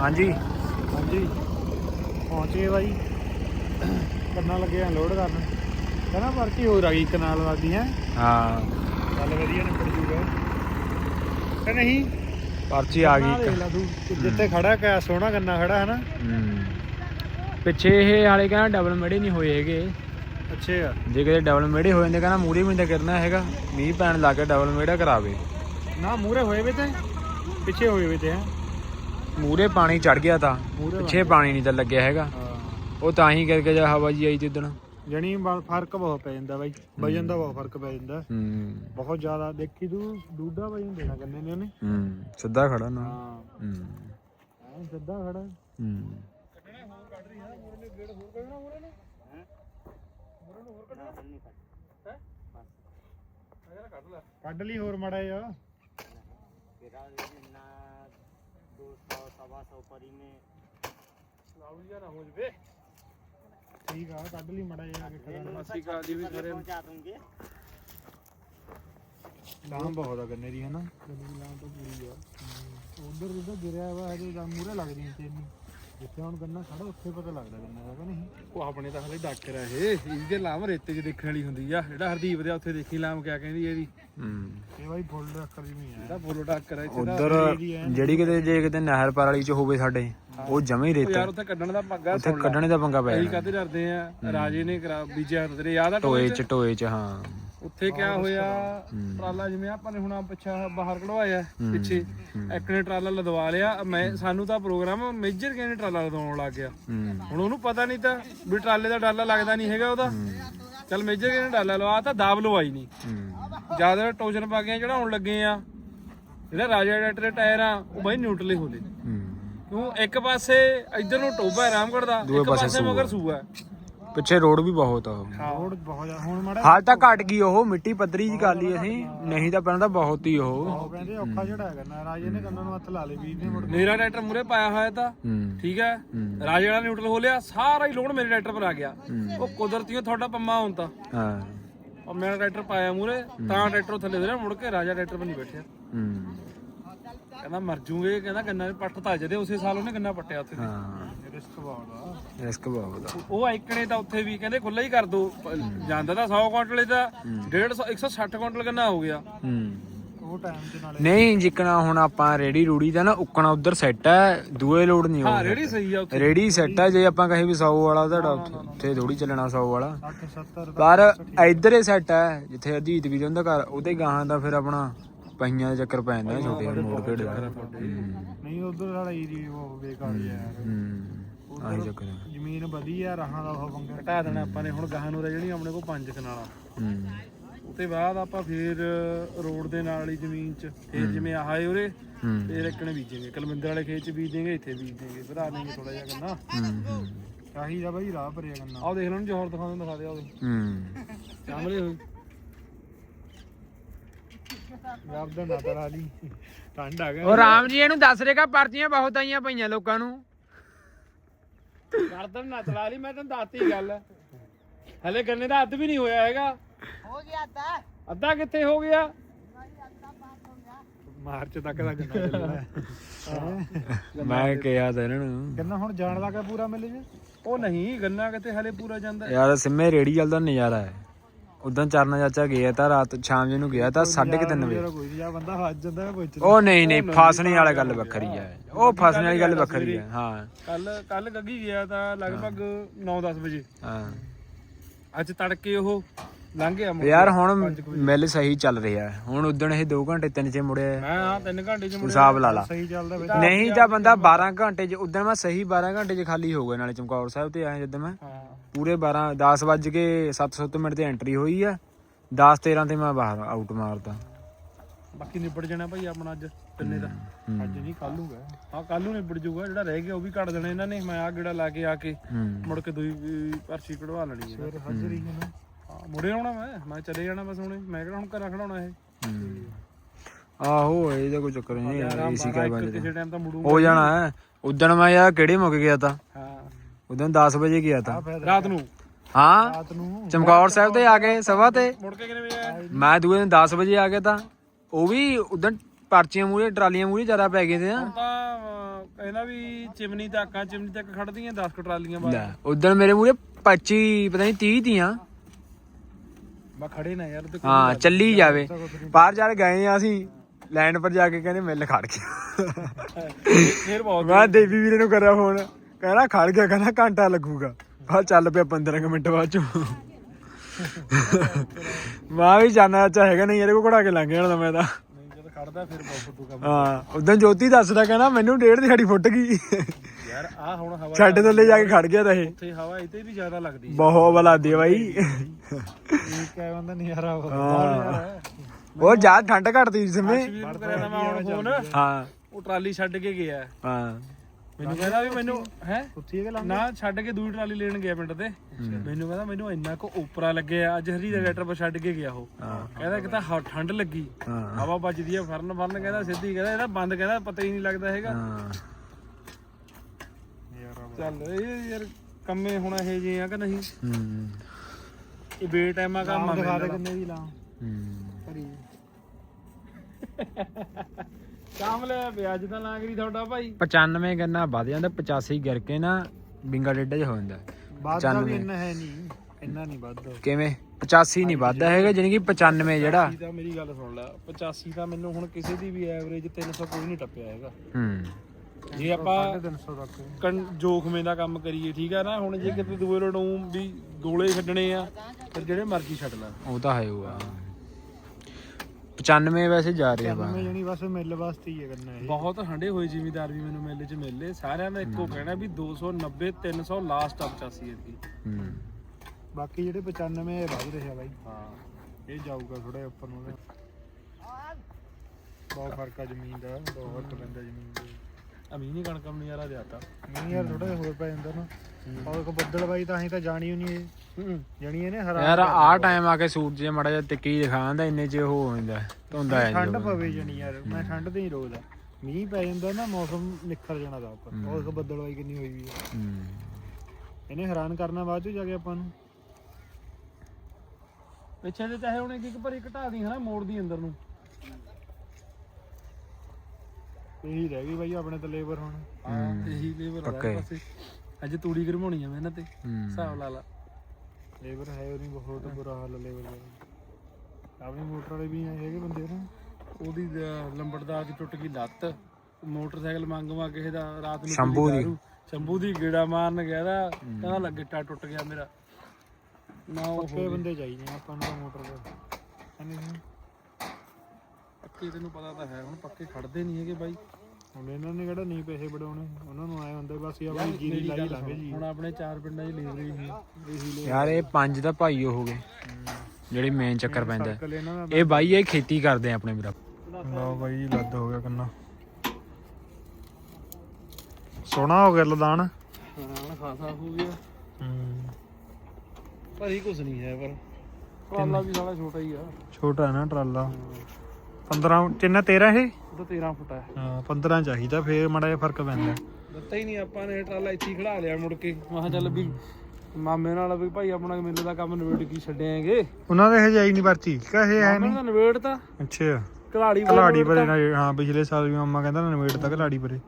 ਹਾਂਜੀ। ਹਾਂਜੀ। ਪਹੁੰਚ ਗਏ ਬਾਈ। ਕੰਨਾਂ ਲੱਗੇ ਆ ਲੋਡ ਕਰਨ। ਕਹਿੰਦਾ ਪਰਚੀ ਹੋਰ ਆ ਗਈ ਇੱਕ ਨਾਲ ਲੱਗਦੀ ਹੈ। ਹਾਂ। ਚੱਲ ਵਧੀਆ ਨਿਪਟ ਜੂਗਾ। ਕਿ ਨਹੀਂ ਪਰਚੀ ਆ ਗਈ ਦੇਖ ਇੱਕ। ਲਾ ਤੂੰ ਜਿੱਥੇ ਖੜਾ ਕਿਆ ਸੋਹਣਾ ਗੰਨਾ ਖੜਾ ਹੈ ਨਾ ਹੂੰ। ਪਿੱਛੇ ਇਹ ਹਾਲੇ ਕਹਿੰਦਾ ਡਬਲ ਮੇੜੇ ਨਹੀਂ ਹੋਏ ਹੈਗੇ। ਅੱਛੇ। ਆ ਜੇ ਕਿਤੇ ਡਬਲ ਮੇੜੇ ਹੋ ਜਾਂਦੇ ਕਹਿੰਦਾ ਮੂਰੇ ਤਾਂ ਕਰਨਾ ਹੈਗਾ। ਮੀਂਹ ਪੈਣ ਲੱਗ ਕੇ ਡਬਲ ਮੇੜਾ ਕਰਾਵੇ। ਨਾ ਮੂਰੇ ਹੋਏ ਵੇ ਤੇ? ਪਿੱਛੇ ਹੋਏ ਵੇ ਤੇ ਹੈ। ਮੂਰੇ ਪਾਣੀ ਚੜ ਗਿਆ ਤਾਂ ਪਿੱਛੇ ਪਾਣੀ ਨਹੀਂ ਤਾਂ ਲੱਗਿਆ ਹੈਗਾ। ਉਹ ਤਾਂ ਹੀ ਕਰਕੇ ਜਾ ਹਵਾ ਜੀ ਆਈ ਤੇ ਉਦਣ ਜਣੀ ਫ਼ਰਕ ਬਹੁਤ ਪੈ ਜਾਂਦਾ ਬਾਈ ਵਜਨ ਦਾ ਬਹੁਤ ਫ਼ਰਕ ਪੈ ਜਾਂਦਾ। ਹੂੰ। ਬਹੁਤ ਜ਼ਿਆਦਾ ਦੇਖੀ ਤੂੰ ਦੂਡਾ ਵਜਨ ਦੇਣਾ ਗੰਨੇ ਨੇ ਉਹਨੇ। ਹੂੰ ਸਿੱਧਾ ਖੜਾ ਨਾ। ਹਾਂ। ਸਿੱਧਾ ਖੜਾ। ਹੂੰ। ਕੱਢ ਲਈ ਹੋਰ ਮੜਾ ਜਾ ਠੀਕ ਆ ਕੱਢ ਲਈ ਮੜਾ ਜਾ ਅਸੀਂ ਕਾਲ ਦੀ ਵੀ ਕਰੇ ਲਾਮ ਬਹੁਤ ਆ ਗੰਨੇ ਦੀ ਗੰਨੇ ਦੀ ਲਾਮ ਤਾਂ ਪੂਰੀ ਆ ਉਧਰ ਉਧਰ ਗਿਰਿਆ ਵਾ ਹਜੇ ਤਾਂ ਮੂਰੇ ਲੱਗਦੀ ਨਹੀਂ ਤੈਨੂੰ ਜਿੱਥੇ ਹੁਣ ਗੰਨਾ ਖੜਾ ਉੱਥੇ ਪਤਾ ਲੱਗਦਾ ਗੰਨਾ ਦਾ ਕਿ ਨਹੀਂ। ਉਹ ਆਪਣੇ ਤਾਂ ਹਲੇ ਡਾਕਰ ਆ ਇਹ। ਇਹਦੇ ਲਾਮ ਰੇਤੇ 'ਚ ਦੇਖਣ ਵਾਲੀ ਹੁੰਦੀ ਆ। ਜਿਹੜਾ ਹਰਦੀਪ ਦੇ ਉੱਥੇ ਦੇਖੀ ਲਾਮ ਕਿਆ ਕਹਿੰਦੀ ਇਹਦੀ। ਹੂੰ। ਇਹ ਬਾਈ ਫੁੱਲ ਰੱਖਰ ਜਿਵੇਂ ਆ। ਜਿਹੜਾ ਫੁੱਲ ਡਾਕਰ ਆ ਇੱਥੇ ਦਾ ਉਧਰ ਜਿਹੜੀ ਕਿਤੇ ਜੇ ਕਿਤੇ ਨਹਿਰ ਪਾਰ ਵਾਲੀ ਚ ਹੋਵੇ ਸਾਡੇ ਉਹ ਜਮੇ ਹੀ ਰੇਤਾ। ਯਾਰ ਉੱਥੇ ਕੱਢਣ ਦਾ ਪੰਗਾ ਉੱਥੇ ਸੁਣ ਲਾ। ਕੱਢਣੇ ਦਾ ਪੰਗਾ ਪੈ ਅਸੀਂ ਜਾਣਾ। ਡਰਦੇ ਆ? ਰਾਜੇ ਨੇ ਕਰਾ ਬੀਜਿਆ ਤੇਰੇ ਯਾਦ ਆ ਟੋਏ ਟੋਏ ਚ ਟੋਏ ਚ ਹਾਂ। ਉੱਥੇ ਕਿਆ ਹੋਇਆ? ਟਰਾਲਾ ਜਿਵੇਂ ਆਪਾਂ ਨੇ ਹੁਣ ਆ ਪਿੱਛਾ ਬਾਹਰ ਕਢਵਾਇਆ ਪਿੱਛੇ। ਇੱਕ ਨੇ ਟਰਾਲਾ ਲਦਵਾ ਲਿਆ। ਮੈਂ ਸਾਨੂੰ ਤਾਂ ਪ੍ਰੋਗਰਾਮ ਮੇਜਰ ਕਹਿੰਦੇ ਟਰਾਲਾ ਲਦਵਾਉਣ ਲੱਗ ਗਿਆ। ਹੁਣ ਉਹਨੂੰ ਪਤਾ ਨਹੀਂ ਤਾਂ ਵੀ ਟਰਾਲੇ ਦਾ ਡਾਲਾ ਲੱਗਦਾ ਨਹੀਂ ਹੈਗਾ ਉਹਦਾ। ਚੱਲ ਮੇਜਰ ਕਹਿੰਦੇ ਡਾਲਾ ਲਵਾ ਤਾਂ ਦਾਬ ਲਵਾਈ ਨਹੀਂ। ਜ਼ਿਆਦਾ ਟੋਜਨ ਪਾ ਕੇ ਚੜਾਉਣ ਲੱਗੇ ਆ। ਜਿਹੜਾ ਰਾਜਾ ਡਾਕਟਰ ਦੇ ਟਾਇਰ ਆ ਉਹ ਬਾਈ ਨਿਊਟਰਲੇ ਹੋਲੇ। ਕਿਉਂ? ਇੱਕ ਪਾਸੇ ਇੱਧਰ ਨੂੰ ਟੋਬਾ ਹੈ ਰਾਮਗੜ੍ਹ ਦਾ ਇੱਕ ਪਾਸੇ ਮਗਰ ਸੂਆ ਹੈ। ਪਿੱਛੇ ਰੋਡ ਵੀ ਬਹੁਤ ਆ। ਉਹ ਰੋਡ ਬਹੁਤ ਜ਼ਿਆਦਾ ਹੁਣ ਮੜਾ ਹਾਲ ਤਾਂ ਘਟ ਗਈ ਉਹ ਮਿੱਟੀ ਪੱਧਰੀ ਜੀ ਕਰ ਲਈ ਅਸੀਂ। ਨਹੀਂ ਤਾਂ ਪਹਿਲਾਂ ਤਾਂ ਬਹੁਤ ਹੀ ਉਹ। ਉਹ ਕਹਿੰਦੇ ਔਖਾ ਜਿਹੜਾ ਕਰਨਾ ਰਾਜੇ ਨੇ ਕੰਨਾਂ ਨੂੰ ਹੱਥ ਲਾ ਲਏ ਵੀ ਇਹਨੇ ਮੁੜ ਮੇਰਾ ਟਰੈਕਟਰ ਮੂਰੇ ਪਾਇਆ ਹੋਇਆ ਤਾਂ ਹੂੰ। ਠੀਕ ਹੈ? ਰਾਜੇ ਵਾਲਾ ਨਿਊਟਰਲ ਹੋ ਲਿਆ ਸਾਰਾ ਹੀ ਲੋਡ ਮੇਰੇ ਟਰੈਕਟਰ ਪਰ ਆ ਗਿਆ। ਉਹ ਕੁਦਰਤੀਓ ਤੁਹਾਡਾ ਪੰਮਾ ਹੁਣ ਤਾਂ। ਹਾਂ। ਉਹ ਮੇਰਾ ਟਰੈਕਟਰ ਪਾਇਆ ਮੂਰੇ ਤਾਂ ਟਰੈਕਟਰ ਥੱਲੇ ਦੇ ਰਿਹਾ ਮੁੜ ਕੇ ਰਾਜਾ ਟਰੈਕਟਰ ਪਰ ਨਹੀਂ ਬੈਠਿਆ। ਹੂੰ। ਕਹਿੰਦਾ ਮਰ ਜੂਗੇ ਕਹਿੰਦਾ ਗੰਨਾ ਦੇ ਪੱਟ ਤਾਂ ਜਦੇ ਉਸੇ ਸਾਲ ਉਹਨੇ ਗੰਨਾ ਪੱਟਿਆ ਉੱਥੇ। ਹਾਂ। ਰਿਸਕ ਬਹੁਤ ਆ। ਰਿਸਕ ਬਹੁਤ ਆ। ਉਹ ਆਈਕਣੇ ਤਾਂ ਉੱਥੇ ਵੀ ਕਹਿੰਦੇ ਖੁੱਲਾ ਹੀ ਕਰ ਦੋ। ਜਾਂਦਾ ਤਾਂ 100 ਕੁਇੰਟਲ ਦਾ 150 160 ਕੁਇੰਟਲ ਗੰਨਾ ਹੋ ਗਿਆ? ਹੂੰ। ਉਹ ਟਾਈਮ ਚ ਨਾਲੇ ਨਹੀਂ ਜਿੱਕਣਾ ਹੁਣ ਆਪਾਂ ਰੇੜੀ ਰੂੜੀ ਦਾ ਨਾ ਉੱਕਣਾ ਉਧਰ ਸੈੱਟ ਹੈ ਦੂਏ ਲੋਡ ਨਹੀਂ ਹਾਂ ਹੋਊਗਾ। ਰੇੜੀ ਸਹੀ ਆ ਉੱਥੇ। ਰੇੜੀ ਸੈੱਟ ਹੈ ਜੇ ਆਪਾਂ ਕਹੇ ਵੀ 100 ਵਾਲਾ ਤੁਹਾਡਾ ਉੱਥੇ- ਥੋੜੀ ਚੱਲਣਾ 100 ਵਾਲਾ। 60 70 ਪਰ ਇੱਧਰ ਹੀ ਸੈੱਟ ਹੈ ਜਿੱਥੇ ਅਜੀਤ ਵੀ ਹੁੰਦਾ ਘਰ ਉਹਦੇ ਗਾਹਾਂ ਦਾ ਫਿਰ ਆਪਣਾ ਪਹੀਆਂ ਦੇ ਚੱਕਰ ਪੈ ਜਾਂਦੇ ਛੋਟੇ ਮੋੜ ਘੇੜ। ਦਾ ਨਹੀਂ ਉਧਰ ਵਾਲਾ ਏਰੀਆ ਉਹ ਬੇਕਾਰ ਯਾਰ। ਹੂੰ। ਆਹੀ ਚੱਕਰ ਹੈ। ਜ਼ਮੀਨ ਵਧੀਆ ਰਹਾਂ ਦਾ ਉਹ ਬੰਗਾ ਘਟਾ ਦੇਣਾ ਆਪਾਂ ਨੇ। ਹੁਣ ਗਾਹਾਂ ਨੂੰ ਰਹਿ ਜਾਣੀ ਆਪਣੇ ਕੋਲ ਪੰਜ ਕਨਾਲਾ। ਹੂੰ। ਉਤੇ ਬਾਅਦ ਆਪਾਂ ਫੇਰ ਰੋਡ ਦੇ ਨਾਲ ਹੀ ਜ਼ਮੀਨ 'ਚ ਫੇਰ ਜਿਵੇਂ ਆਹ ਹੈ ਉਰੇ ਫੇਰ ਇੱਕਣ ਬੀਜेंगे ਕਲਮਿੰਦਰ ਵਾਲੇ ਖੇਤ 'ਚ ਬੀਜेंगे ਇੱਥੇ ਬੀਜेंगे ਵਧਾ ਦੇਂਗੇ ਥੋੜਾ ਜਿਹਾ ਗੰਨਾ। ਹੂੰ। ਹੂੰ ਆਹੀ ਦਾ ਬਾਈ ਰਾਹ ਭਰਿਆ ਗੰਨਾ। ਆਹ ਦੇਖ ਲੈਣ ਜੋਹਰ ਦਿਖਾ ਦਿਖਾ ਦੇ ਆਹ ਹੂੰ। ਸਾਹਮਣੇ ਹੋਈ। ਰੱਬ ਦਾ। ਨਾ ਤਰਾ ਗਿਆ ਉਹ ਰਾਮ ਜੀ ਇਹਨੂੰ ਦੱਸ ਰੇਗਾ ਪਰਚੀਆਂ ਬਹੁਤ ਆਈਆਂ ਪਈਆਂ ਲੋਕਾਂ ਨੂੰ। ਗਰਦਨ ਨਾ ਚਲਾ ਲਈ ਮੈਂ ਤੈਨੂੰ ਦੱਸਤੀ ਗੱਲ। ਹਲੇ ਗੰਨੇ ਦਾ ਅੱਧ ਵੀ ਨਹੀਂ ਹੋਇਆ ਹੈਗਾ। ਹੋ ਗਿਆ ਤਾਂ ਅੱਧਾ ਕਿੱਥੇ ਹੋ ਗਿਆ? ਮਾਰਚ ਤੱਕ ਦਾ ਗੰਨਾ ਚੱਲਣਾ। ਮੈਂ ਕਿਹਾ ਤਾਂ ਇਹਨਾਂ ਨੂੰ। ਗੰਨਾ ਹੁਣ ਜਾਣ ਲੱਗਾ ਪੂਰਾ ਮਿਲ ਜੇ? ਉਹ ਨਹੀਂ ਗੰਨਾ ਕਿਤੇ ਹਲੇ ਪੂਰਾ ਜਾਂਦਾ। ਯਾਰ ਸਿੰਮੇ ਰੇੜੀ ਚੱਲਦਾ ਨਜ਼ਾਰਾ ਹੈ। ਉਦੋਂ ਚਰਨਾ ਚਾਚਾ ਗਿਆ ਤਾਂ ਰਾਤ ਸ਼ਾਮ ਜੀ ਨੂੰ ਗਿਆ ਤਾਂ 3:30 ਵਜੇ। ਕੋਈ ਬੰਦਾ ਜਾਂਦਾ ਪੁੱਛ ਉਹ ਨਹੀਂ ਨਹੀਂ ਫਸਣੇ ਵਾਲੀ ਗੱਲ ਵੱਖਰੀ ਹੈ ਉਹ ਫਸਣੇ ਵਾਲੀ ਗੱਲ ਵੱਖਰੀ ਹੈ ਹਾਂ। ਕੱਲ ਕੱਲ ਗੱਗੀ ਗਿਆ ਤਾਂ ਲਗਭਗ 9-10 ਵਜੇ। ਹਾਂ। ਅੱਜ ਤੜਕੇ ਉਹ ਲੰਘ ਗਿਆ ਯਾਰ ਹੁਣ ਮਿਲ ਸਹੀ ਚੱਲ ਰਿਹਾ। ਹੁਣ ਉਦਣ ਇਹ 2 ਘੰਟੇ 3 ਚ ਮੁੜਿਆ। ਹੈ। ਮੈਂ ਹਾਂ 3 ਘੰਟੇ ਚ ਮੁੜ ਹਿਸਾਬ ਲਾ ਲਾ। ਸਹੀ ਚੱਲਦਾ ਵੇ ਨਹੀਂ ਤਾਂ ਬੰਦਾ 12 ਘੰਟੇ ਚ ਉਦੋਂ ਮੈਂ ਸਹੀ 12 ਘੰਟੇ ਚ ਖਾਲੀ ਹੋ ਗਿਆ ਨਾਲੇ ਚਮਕੌਰ ਸਾਹਿਬ ਤੇ ਆਇਆ ਜਦੋਂ ਮੈਂ। ਹਾਂ। ਪੂਰੇ 12 10 ਵੱਜ ਕੇ 7-7 ਮਿੰਟ ਤੇ ਐਂਟਰੀ ਹੋਈ ਆ। 10 13 ਤੇ ਮੈਂ ਬਾਹਰ ਆਊਟ ਮਾਰਦਾ ਬਾਕੀ ਨਿਬੜ ਜਾਣਾ ਭਾਈ ਆਪਣਾ ਅੱਜ ਤਿੰਨੇ ਦਾ। ਅੱਜ ਨਹੀਂ ਕੱਲ ਨੂੰ ਗਾ ਹਾਂ ਕੱਲ ਨੂੰ ਨਿਬੜ ਜਾਊਗਾ ਜਿਹੜਾ ਰਹਿ ਗਿਆ ਉਹ ਵੀ ਕੱਢ ਦੇਣਾ ਇਹਨਾਂ ਨੇ। ਮੈਂ ਆ ਗੇੜਾ ਲਾ ਕੇ ਆ ਕੇ ਹੂੰ। ਮੁੜ ਕੇ ਦੂਈ ਪਰਚੀ ਕਢਵਾ ਲੈਣੀ ਹੈ। ਫਿਰ ਹਾਜ਼ਰੀ ਹੈ ਨਾ। ਹਾਂ ਮੁੜੇ ਆਉਣਾ ਮੈਂ। ਮੈਂ ਚਲੇ ਜਾਣਾ ਬਸ ਹੁਣੇ। ਮੈਂ ਕਿਹੜਾ ਹੁਣ ਘਰਾਂ ਖੜਾਉਣਾ ਇਹ। ਹੂੰ। ਆਹੋ ਇਹਦਾ ਕੋਈ ਚੱਕਰ ਨਹੀਂ ਆਰਾਮ ਏਸੀ ਬਾਰਾਂ ਕਾ ਇੱਕ ਬੰਦ ਕਿਸੇ ਟਾਈਮ ਤਾਂ ਮੁੜੂਗਾ ਹੋ। ਜਾਣਾ ਹੈ। ਉਦਣ ਮੈਂ ਯਾਰ ਕਿਹੜੇ ਮੁੱਕ ਗਿਆ ਤਾਂ? ਹਾਂ। ਉਦੋਂ 10 ਵਜੇ ਗਿਆ ਤਾਂ। ਰਾਤ ਨੂੰ? ਹਾਂ। ਰਾਤ ਨੂੰ। ਚਮਕੌਰ ਸਾਹਿਬ ਤੇ ਆ ਗਏ ਸਭਾ ਤੇ। ਮੁੜ ਕੇ ਕਿੰਨੇ ਵਜੇ ਮੈਂ ਦੂਏ ਦਿਨ 10 ਵਜੇ ਆ ਗਿਆ ਤਾਂ। ਉਹ ਵੀ ਉਦੋਂ ਪਰਚੀਆਂ ਮੂਰੇ ਟਰਾਲੀਆਂ ਮੂਰੇ ਜ਼ਿਆਦਾ ਪੈ ਗਏ ਤੇ ਆ ਤਾਂ ਕਹਿੰਦਾ ਵੀ ਚਿਮਨੀ ਤੱਕ ਆ ਚਿਮਨੀ ਤੱਕ ਖੜਦੀਆਂ 10 ਕੁ ਟਰਾਲੀਆਂ ਬਾਅਦ। ਲੈ ਉਦੋਂ ਮੇਰੇ ਮੂਰੇ 25 ਪਤਾ ਨਹੀਂ 30 ਤੀਆਂ। ਮੈਂ ਖੜੇ ਨਾ ਯਾਰ ਤੇ ਹਾਂ ਚੱਲੀ ਜਾਵੇ। ਬਾਹਰ ਜਾ ਕੇ ਗਏ ਆ ਅਸੀਂ। ਲਾਈਨ ਪਰ ਜਾ ਕੇ ਕਹਿੰਦੇ ਮਿਲ ਖੜ ਗਿਆ। ਫੇਰ ਬਹੁਤ ਮੈਂ ਦੇਵੀ ਵੀਰੇ ਨੂੰ ਕਰਿਆ ਫੋਨ। ਕਹਿੰਦਾ ਖੜ ਗਿਆ ਕਹਿੰਦਾ ਘੰਟਾ ਲੱਗੂਗਾ। ਬਾਅਦ ਚੱਲ ਪਿਆ 15 ਕੁ ਮਿੰਟ ਬਾਅਦ ਚੋਂ। ਮਾਂ ਵੀ ਜਾਣਾ ਅੱਛਾ ਹੈਗਾ ਨਹੀਂ ਇਹਦੇ ਕੋ ਘੜਾ ਕੇ ਲੰਘ ਜਾਣਾ ਮੈਂ ਤਾਂ। ਖੜਦਾ ਫਿਰ ਬਹੁਤ ਫੁੱਟੂ ਕੰਮ ਹਾਂ ਉਦੋਂ ਜੋਤੀ ਦੱਸਦਾ ਕਹਿੰਦਾ ਮੈਨੂੰ ਡੇਢ ਦਿਹਾੜੀ ਫੁੱਟ ਗਈ। ਯਾਰ ਆ ਹੁਣ ਹਵਾ ਸਾਡੇ ਥੱਲੇ ਜਾ ਕੇ ਖੜ ਗਿਆ ਤਾਂ ਇਹ। ਉੱਥੇ ਹਵਾ ਇੱਥੇ ਵੀ ਜ਼ਿਆਦਾ ਲੱਗਦੀ ਬਹੁਤ ਬਾਈ। ਠੀਕ ਹੈ ਬੰਦਾ ਨਜ਼ਾਰਾ ਆਉਂਦਾ ਹਾਂ। ਉਹ ਜਾ ਠੰਡ ਘਟਦੀ ਸਮੇਂ। ਹਾਂ। ਉਹ ਟਰਾਲੀ ਛੱਡ ਕੇ ਗਿਆ। ਹਾਂ। ਮੈਨੂੰ ਕਹਿੰਦਾ ਵੀ ਮੈਨੂੰ ਹੈ? ਉੱਥੇ ਕਿ ਨਾ ਛੱਡ ਕੇ ਦੂਜੀ ਟਰਾਲੀ ਲੈਣ ਗਿਆ ਪਿੰਡ ਤੇ। ਮੈਨੂੰ ਕਹਿੰਦਾ ਮੈਨੂੰ ਇੰਨਾ ਕੁ ਉਪਰਾ ਲੱਗਿਆ ਅੱਜ ਹਰੀ ਦਾ ਲੈਟਰ ਪਰ ਛੱਡ ਕੇ ਗਿਆ ਉਹ। ਕਹਿੰਦਾ ਕਿ ਤਾਂ ਹ- ਠੰਡ ਲੱਗੀ। ਹਾਂ। ਹਵਾ ਵੱਜਦੀ ਆ ਫਰਨ ਫਰਨ ਕਹਿੰਦਾ ਸਿੱਧੀ ਕਹਿੰਦਾ ਇਹਦਾ ਬੰਦ ਕਹਿੰਦਾ ਪਤਾ ਹੀ ਨਹੀਂ ਲੱਗਦਾ ਹੈਗਾ। ਹਾਂ। ਚੱਲ ਇਹ ਯਾਰ ਕੰਮੇ ਹੁਣ ਇਹ ਜੇ ਆ ਕਿ ਨਹੀਂ? ਹੂੰ। ਇਹ ਬੇ ਟਾਈਮਾ ਕੰਮ ਆ ਦਿਖਾ ਦੇ ਕਿੰਨੇ ਦੀ ਲਾਂ ਹੂੰ। ਭਰੀ ਕੰਮ ਲੈ ਵਿਆਜ ਤਾਂ ਲਾਂਗ ਨਹੀਂ ਤੁਹਾਡਾ ਭਾਈ। 95 ਗੰਨਾ ਵੱਧ ਜਾਂਦਾ 85 ਗਿਰ ਕੇ ਨਾ ਬਿੰਗਾ ਡੇਡਾ ਜਿਹਾ ਹੋ ਜਾਂਦਾ। ਬਾਦ ਦਾ ਵੀ ਇੰਨਾ ਹੈ ਨਹੀਂ ਇੰਨਾ ਨਹੀਂ ਵੱਧ ਕਿਵੇਂ? 85 ਨਹੀਂ ਵੱਧਦਾ ਹੈਗਾ ਜਾਨੀ ਕਿ 95 ਜਿਹੜਾ। 85 ਤਾਂ ਮੇਰੀ ਗੱਲ ਸੁਣ ਲੈ 85 ਤਾਂ ਮੈਨੂੰ ਹੁਣ ਕਿਸੇ ਦੀ ਵੀ ਐਵਰੇਜ 300 ਕੋਈ ਨਹੀਂ ਟੱਪਿਆ ਹੈਗਾ। ਹੂੰ। ਜੇ ਆਪਾਂ 350 ਤੱਕ। ਕਣ- ਜੋਖਮੇ ਦਾ ਕੰਮ ਕਰੀਏ ਠੀਕ ਆ ਨਾ? ਹੁਣ ਜੇ ਕਿਤੇ ਦੂਏ ਲੋੜੋਂ ਵੀ ਗੋਲੇ ਛੱਡਣੇ ਆ ਫਿਰ ਜਿਹੜੇ ਮਰਜ਼ੀ ਛੱਡ ਲੈ। ਉਹ ਤਾਂ ਹੈ ਉਹ ਆ 95 ਵੈਸੇ ਜਾ ਰਿਹਾ ਬਾ ਮੈਂ ਜਣੀ ਬਸ ਮਿਲ ਵਾਸਤੇ ਹੀ ਹੈ ਕਰਨਾ ਇਹ। ਬਹੁਤ ਹੰਡੇ ਹੋਏ ਜ਼ਿਮੀਦਾਰ ਵੀ ਮੈਨੂੰ ਮੇਲੇ 'ਚ ਮਿਲੇ। ਸਾਰਿਆਂ ਦਾ ਇੱਕੋ ਕਹਿਣਾ ਵੀ 290 300 ਲਾਸਟ ਆ 85 ਦੀ। ਹੂੰ। ਬਾਕੀ ਜਿਹੜੇ 95 ਇਹ ਵੱਧ ਰਿਹਾ ਬਾਈ। ਹਾਂ। ਇਹ ਜਾਊਗਾ ਥੋੜਾ ਉੱਪਰ ਨੂੰ। ਬਹੁਤ ਫ਼ਰਕ ਆ ਜ਼ਮੀਨ ਦਾ ਬਹੁਤ ਫ਼ਰਕ ਪੈਂਦਾ ਜ਼ਮੀਨ ਦੇ। ਅਮੀਨੀ ਕਣਕ ਨੂੰ ਨਜ਼ਾਰਾ ਦਿਆਤਾ। ਨਹੀਂ ਯਾਰ ਥੋੜਾ ਹੋਰ ਪੈ ਜਾਂਦਾ ਨਾ। ਔਰ ਇੱਕ ਬੱਦਲ ਬਾਈ ਤਾਂ ਅਸੀਂ ਤਾਂ ਜਾਣੀ ਨਹੀਂ ਇਹ। ਹੂੰ। ਜਣੀ ਇਹਨੇ ਹਰਾ ਯਾਰ ਆਹ ਟਾਈਮ ਆ ਕੇ ਸੂਰਜ ਜੇ ਮੜਾ ਜਿਹਾ ਤਿੱਕੀ ਦਿਖਾਉਂਦਾ ਇੰਨੇ ਚ ਉਹ ਹੋ ਜਾਂਦਾ ਧੁੰਦ ਆ ਠੰਡ ਜਾਂਦੀ ਪਵੇ ਜਣੀ ਯਾਰ ਮੈਂ ਠੰਡ ਤੇ ਹੀ ਰੋਕਦਾ ਮੀਂਹ ਪੈ ਜਾਂਦਾ ਨਾ ਮੌਸਮ ਨਿਖਰ ਜਾਣਾ ਦਾ ਉੱਪਰ। ਉਹ ਇੱਕ ਬੱਦਲ ਬਾਈ ਕਿੰਨੀ ਹੋਈ ਵੀ ਹੈ ਹੂੰ। ਇਹਨੇ ਹੈਰਾਨ ਕਰਨਾ ਬਾਅਦ ਚ ਜਾ ਕੇ ਆਪਾਂ ਨੂੰ। ਪਿੱਛੇ ਦੇ ਚਾਹੇ ਉਹਨੇ ਇੱਕ ਭਰੀ ਘਟਾ ਦੀ ਹਨਾ ਮੋੜ ਦੀ ਅੰਦਰ ਨੂੰ। ਇਹੀ ਰਹਿ ਗਈ ਬਾਈ ਆਪਣੇ ਤੇ ਲੇਬਰ ਹੁਣ। ਹਾਂ ਇਹੀ ਲੇਬਰ ਆ ਪੱਕੇ। ਪਾਸੇ ਅੱਜ ਤੂੜੀ ਗਰਮਾਉਣੀ ਆ ਮੈਂ ਇਹਨਾਂ ਤੇ ਹੂੰ। ਹਿਸਾਬ ਲਾ ਲਾ। ਲੇਬਰ ਹੈ ਉਹ ਨਹੀਂ ਬਹੁਤ ਬੁਰਾ ਹਾਲ ਲੇਬਰ ਦਾ। ਆਪਣੀ ਮੋਟਰ ਵਾਲੇ ਵੀ ਹੈਗੇ ਬੰਦੇ ਨਾ। ਉਹਦੀ ਦ- ਲੰਬੜਦਾਰ ਦੀ ਟੁੱਟ ਗਈ ਲੱਤ। ਮੋਟਰਸਾਈਕਲ ਮੰਗਵਾ ਕਿਸੇ ਦਾ ਰਾਤ ਨੂੰ ਸ਼ੰਭੂ ਦੀ। ਦਾਰੂ। ਸ਼ੰਭੂ ਦੀ ਗੇੜਾ ਮਾਰਨ ਗਿਆ ਦਾ ਕਹਿੰਦਾ ਲੱਗੇ ਟਾ ਟੁੱਟ ਗਿਆ ਮੇਰਾ। ਨਾ ਉਹ ਪੱਕੇ ਬੰਦੇ ਚਾਹੀਦੇ ਆ ਆਪਾਂ ਨੂੰ ਤਾਂ ਮੋਟਰ ਤੇ ਐਨੀ ਪੱਕੇ ਤੈਨੂੰ ਪਤਾ ਤਾਂ ਹੈ ਹੁਣ ਪੱਕੇ ਖੜਦੇ ਨਹੀਂ ਹੈਗੇ ਬਾਈ। ਹੁਣ ਇਹਨਾਂ ਨੇ ਕਿਹੜਾ ਨਹੀਂ ਪੈਸੇ ਵਡਾਉਣੇ? ਉਹਨਾਂ ਨੂੰ ਆਏ ਹੁੰਦੇ ਬਸ ਇਹ ਆਪਣੀ ਜੀਰੀ ਲਾਈ ਲਾਵੇ ਜੀ। ਹੁਣ ਆਪਣੇ ਚਾਰ ਪਿੰਡਾਂ 'ਚ ਲੇਬਰ ਹੀ। ਇਹੀ ਯਾਰ ਇਹ ਪੰਜ ਦਾ ਭਾਈ ਹੋ ਗਏ ਜਿਹੜੀ ਮੇਨ ਚੱਕਰ ਪੈਂਦਾ ਦਾ ਇਹ ਬਾਈ ਇਹ ਖੇਤੀ ਕਰਦੇ ਆ ਆਪਣੇ ਵੀਰਾ। ਲਓ ਬਾਈ ਲੱਦ ਹੋ ਗਿਆ ਕੰਨਾ। ਸੋਹਣਾ ਹੋ ਗਿਆ ਲਦਾਨ। ਹਾਂ ਖਾਸਾ ਹੋ ਗਿਆ। ਪਰ ਇਹ ਕੁਝ ਨਹੀਂ ਹੈ ਪਰ ਟਰਾਲਾ ਵੀ ਸਾਲਾ ਛੋਟਾ ਹੀ ਆ। ਛੋਟਾ ਹੈ ਨਾ ਟਰਾਲਾ। 15 ਕਿੰਨਾ 13 ਇਹ? ਉਹ ਤਾਂ 13 ਫੁੱਟ ਹੈ ਹਾਂ 15 ਚਾਹੀਦਾ ਫੇਰ ਮੜਾ ਜਿਹਾ ਫ਼ਰਕ ਪੈਂਦਾ। ਦਿੱਤਾ ਹੀ ਨਹੀਂ ਆਪਾਂ ਨੇ ਟਰਾਲਾ ਇੱਥੇ ਹੀ ਖੜਾ ਲਿਆ ਮੁੜ ਕੇ। ਮੈਂ ਕਿਹਾ ਚੱਲ ਵੀ ਮਾਮੇ ਨਾਲ ਵੀ ਭਾਈ ਆਪਣਾ ਮੇਲੇ ਦਾ ਕੰਮ ਨਵੇੜ ਕੀ ਛੱਡਿਆਂਗੇ। ਉਹਨਾਂ ਦੇ ਹਜਾਈ ਨਹੀਂ ਵਰਤੀ ਕਹੇ ਹੈ ਮਾਮੇ ਨਹੀਂ? ਦਾ ਨਵੇੜ ਤਾਂ। ਅੱਛਾ। ਕਲਾੜੀ ਕਲਾੜੀ ਪਰੇ ਨਾ ਹਾਂ ਪਿਛਲੇ ਸਾਲ ਵੀ ਮੰਮਾ ਕਹਿੰਦਾ ਨਾ ਨਵੇੜ ਤੱਕ ਕਲਾੜੀ ਪਰੇ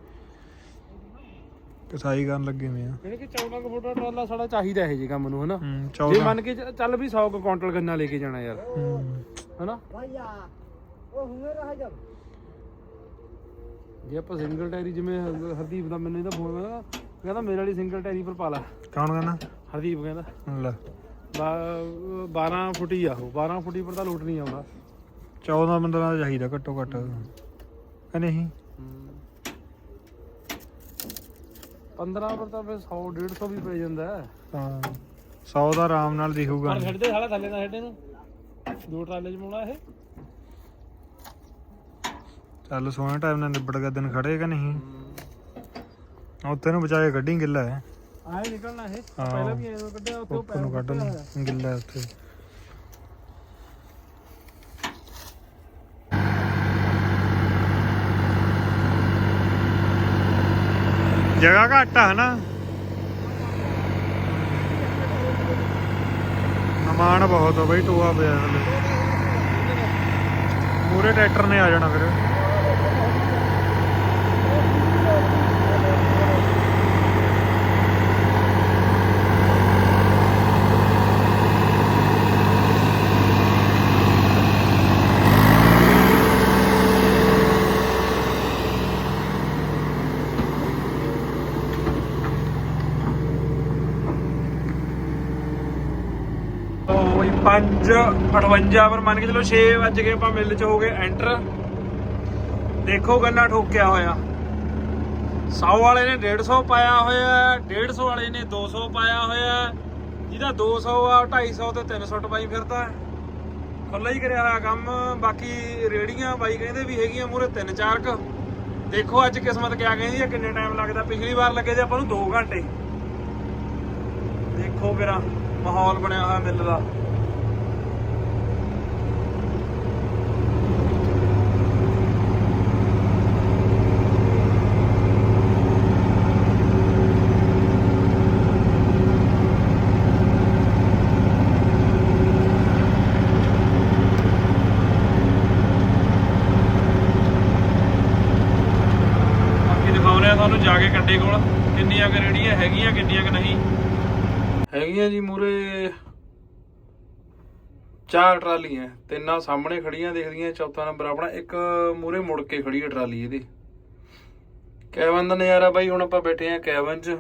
ਕਸਾਈ ਕਰਨ ਲੱਗੇ ਮੈਂ ਆ। ਕਿ 14 ਕੁ ਫੁੱਟ ਦਾ ਟਰਾਲਾ ਸਾਡਾ ਚਾਹੀਦਾ ਇਹ ਜੀ ਕੰਮ ਨੂੰ ਹਨਾ? ਹੂੰ ਜੇ 14 ਮੰਨ ਕੇ ਚ- ਚੱਲ ਵੀ 100 ਕੁ ਕੁਆਂਟਲ ਗੰਨਾ ਲੈ ਕੇ ਜਾਣਾ ਯਾਰ। ਹੂੰ। ਹਨਾ? ਜੇ। ਆਪਾਂ ਸਿੰਗਲ ਟਾਇਰੀ ਜਿਵੇਂ ਹਰ- ਹਰਦੀਪ ਦਾ ਮੈਨੂੰ ਇਹਦਾ ਫੋਨ ਆਇਆ ਕਹਿੰਦਾ ਮੇਰੇ ਵਾਲੀ ਸਿੰਗਲ ਟਾਇਰੀ ਪਰ ਪਾ ਲਾ। ਕੌਣ ਕਹਿੰਦਾ? ਹਰਦੀਪ ਕਹਿੰਦਾ। ਲੈ। ਬਾ- 12 ਫੁੱਟੀ ਆ ਉਹ 12 ਫੁੱਟੀ ਪਰ ਤਾਂ ਲੋਟ ਨਹੀਂ ਆਉਂਦਾ। 14 ਬੰਦਾ ਦਾ ਚਾਹੀਦਾ ਘੱਟੋ ਘੱਟ। ਕਿ ਨਹੀਂ? 15 ਪਰ ਤਾਂ ਫਿਰ 100 150 ਵੀ ਪੈ ਜਾਂਦਾ। ਹੈ। ਹਾਂ 100 ਦਾ ਆਰਾਮ ਨਾਲ ਦਿਖੂਗਾ। ਪਰ ਛੱਡਦੇ ਸਾਲਾ ਥੱਲੇ ਨਾ ਛੱਡੇ ਨੂੰ ਦੋ ਟਰਾਲੇ ਚ ਪਾਉਣਾ ਇਹ। ਚੱਲ ਸੋਹਣੇ ਟਾਈਮ ਨਾਲ ਨਿਬੜ ਗਿਆ ਦਿਨ ਖੜੇ ਕਿ ਨਹੀਂ? ਉੱਥੇ ਨੂੰ ਬਚਾ ਕੇ ਕੱਢੀ ਗਿੱਲਾ ਹੈ ਆਏ ਨਿਕਲਣਾ ਇਹ। ਹਾਂ। ਪਹਿਲਾਂ ਵੀ ਐਵੇਂ ਕੱਢਿਆ ਉੱਥੇ ਉੱਪਰ ਨੂੰ ਕੱਢ ਨੂੰ ਗਿੱਲਾ ਹੈ ਉੱਥੇ। ਜਗ੍ਹਾ ਘੱਟ ਆ ਹਨਾ? ਨਮਾਨ ਬਹੁਤ ਆ ਬਈ ਟੋਆ ਪਿਆ ਹਲੇ। ਪੂਰੇ ਟਰੈਕਟਰ ਨੇ ਆ ਜਾਣਾ ਫਿਰ। 5:58 ਪਰ ਮੰਨ ਕੇ ਚਲੋ 6 ਵਜ ਗਏ, ਆਪਾਂ ਮਿਲ ਚ ਹੋ ਗਏ ਐਂਟਰ ਦੇਖੋ ਗੰਨਾ ਠੋਕਿਆ ਹੋਇਆ। 100 ਵਾਲੇ ਨੇ 150 ਪਾਇਆ ਹੋਇਆ 150 ਵਾਲੇ ਨੇ 200 ਪਾਇਆ ਹੋਇਆ। ਜਿਹਦਾ 200 ਆ 250 ਤੇ 300 ਟਪਾਈ ਫਿਰਦਾ। ਖੁੱਲਾ ਹੀ ਕਰਿਆ ਹੋਇਆ ਕੰਮ। ਬਾਕੀ ਰੇੜੀਆਂ ਬਾਈ ਕਹਿੰਦੇ ਵੀ ਹੈਗੀਆਂ ਮੂਰੇ 3-4 ਕ। ਦੇਖੋ ਅੱਜ ਕਿਸਮਤ ਕਿਆ ਕਹਿੰਦੀ ਹੈ ਕਿੰਨੇ ਟਾਈਮ ਲੱਗਦਾ। ਪਿਛਲੀ ਵਾਰ ਲੱਗੇ ਤੇ ਆਪਾਂ ਨੂੰ 2 ਘੰਟੇ। ਦੇਖੋ ਮੇਰਾ ਮਾਹੌਲ ਬਣਿਆ ਹੋਇਆ ਮਿੱਲ ਦਾ ਬਾਕੀ ਦਿਖਾਉਣੇ ਆ ਤੁਹਾਨੂੰ ਜਾ ਕੇ ਕੰਡੇ ਕੋਲ, ਕਿੰਨੀਆਂ ਕੁ ਰੇੜੀਆਂ ਹੈਗੀਆਂ, ਕਿੰਨੀਆਂ ਕੁ ਨਹੀਂ। ਹੈਗੀਆਂ ਜੀ ਮੂਰੇ ਚਾਰ ਟਰਾਲੀਆਂ, ਤਿੰਨਾਂ ਸਾਹਮਣੇ ਖੜੀਆਂ ਦਿਖਦੀਆਂ, ਚੌਥਾ ਨੰਬਰ ਆਪਣਾ, ਇੱਕ ਮੂਰੇ ਮੁੜ ਕੇ ਖੜੀ ਹੈ ਟਰਾਲੀ ਇਹਦੀ। ਕੈਬਨ ਦਾ ਨਜ਼ਾਰਾ ਬਾਈ, ਹੁਣ ਆਪਾਂ ਬੈਠੇ ਆ ਕੈਬਨ 'ਚ।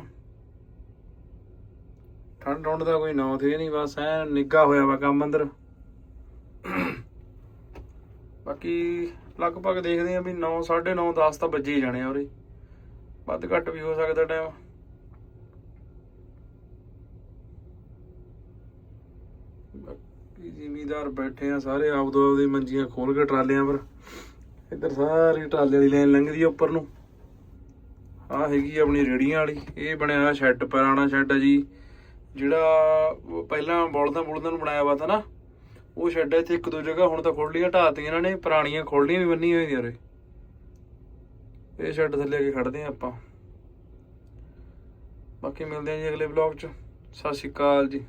ਠੰਡ ਠੰਡ ਦਾ ਕੋਈ ਨਾਂ ਤੇ ਨਹੀਂ, ਬਸ ਐ ਨਿੱਗਾ ਹੋਇਆ ਵਾ ਕੰਮ ਅੰਦਰ। ਬਾਕੀ ਲਗਭਗ ਦੇਖਦੇ ਆ ਵੀ 9 9:30 10 ਤਾਂ ਵੱਜੇ ਜਾਣੇ ਆ ਉਰੇ। ਵੱਧ ਘੱਟ ਵੀ ਹੋ ਸਕਦਾ ਟਾਈਮ ਬਾਕੀ ਜ਼ਿਮੀਦਾਰ ਬੈਠੇ ਆ ਸਾਰੇ, ਆਪਦੋ ਆਪਦੀ ਮੰਜੀਆਂ ਖੋਲ ਕੇ ਟਰਾਲਿਆਂ ਪਰ। ਇੱਧਰ ਸਾਰੀ ਟਰਾਲੇ ਵਾਲੀ ਲਾਈਨ ਲੰਘਦੀ ਆ ਉੱਪਰ ਨੂੰ। ਆ ਹੈਗੀ ਆਪਣੀ ਰੇੜੀਆਂ ਵਾਲੀ, ਇਹ ਬਣਿਆ ਹੋਇਆ ਸ਼ੈੱਡ ਪੁਰਾਣਾ ਸ਼ੈੱਡ ਆ ਜੀ। ਜਿਹੜਾ ਪਹਿਲਾਂ ਬੋਲਦਾਂ ਬੁਲਦਾਂ ਨੂੰ ਬਣਾਇਆ ਵਾ ਤਾ ਨਾ, ਉਹ ਸ਼ੈੱਡ ਇੱਥੇ ਇੱਕ ਦੋ ਜਗ੍ਹਾ ਹੁਣ ਤਾਂ ਖੋਲ ਲੀਆਂ ਢਾਤੀਆਂ ਇਹਨਾਂ ਨੇ, ਪੁਰਾਣੀਆਂ ਖੋਲਣੀਆਂ ਵੀ ਬੰਨੀਆਂ ਹੋਈਆਂ ਉਰੇ। ਇਹ ਸ਼ੈੱਡ ਥੱਲੇ ਆ ਕੇ ਖੜਦੇ ਆ ਆਪਾਂ। ਬਾਕੀ ਮਿਲਦੇ ਆ ਜੀ ਅਗਲੇ ਵਲੌਗ 'ਚ। ਸਤਿ ਸ਼੍ਰੀ ਅਕਾਲ ਜੀ।